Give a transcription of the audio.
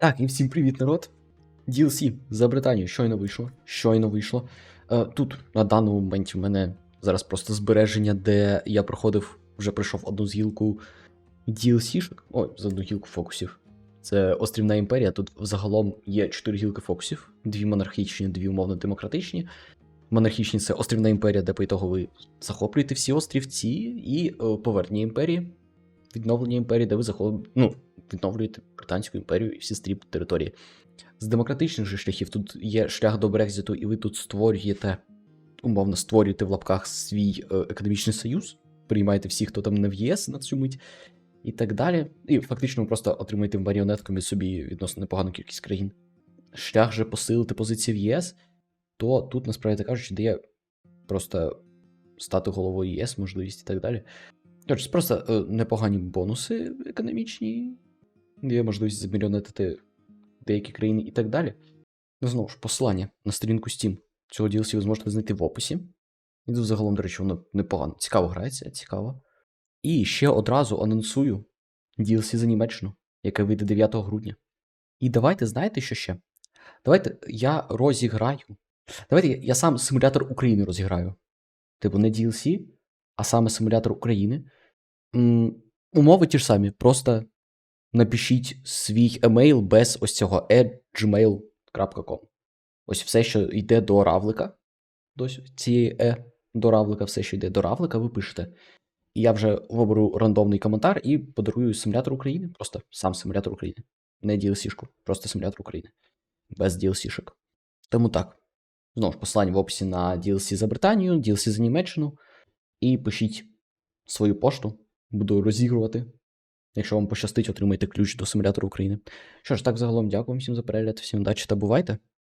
Так, і всім привіт, народ. DLC за Британію щойно вийшло. Щойно вийшло. Е, тут на даному моменті в мене зараз просто збереження, де я проходив, вже пройшов одну з гілку DLC-шок. Ой, з одну гілку фокусів. Це Острівна імперія. Тут взагалом є чотири гілки фокусів: дві монархічні, дві умовно демократичні. Монархічні це Острівна імперія, де по ітогу ви захоплюєте всі острівці, і е, повернення імперії, відновлення імперії, де ви захоп... ну, відновлюєте Британську імперію і всі стріб території. З демократичних же шляхів тут є шлях до Брекзиту, і ви тут створюєте, умовно створюєте в лапках свій е, економічний союз, приймаєте всіх, хто там не в ЄС на цю мить, і так далі. І фактично ви просто отримуєте маріонетками собі відносно непогану кількість країн. Шлях же посилити позиції в ЄС, то тут, насправді кажучи, дає просто стати головою ЄС, можливість і так далі. Це просто е, непогані бонуси економічні, є можливість замільйонетити деякі країни і так далі. Ну, знову ж, посилання на сторінку Steam цього DLC ви зможете знайти в описі. І загалом, до речі, воно непогано. Цікаво грається, цікаво. І ще одразу анонсую DLC за Німеччину, яке вийде 9 грудня. І давайте, знаєте, що ще? Давайте я розіграю. Давайте я, сам симулятор України розіграю. Типу, не DLC, а саме симулятор України. М, умови ті ж самі, просто напишіть свій емейл без ось цього e-gmail.com. Ось все, що йде до равлика. До цієї e до равлика, все, що йде до равлика, ви пишете. І я вже виберу рандомний коментар і подарую симулятор України. Просто сам симулятор України. Не DLC-шку, просто симулятор України. Без DLC-шок. Тому так. Знову ж посилання в описі на DLC за Британію, DLC за Німеччину. І пишіть свою пошту. Буду розігрувати. Якщо вам пощастить, отримайте ключ до симулятору України. Що ж, так загалом дякую всім за перегляд, всім удачі та бувайте.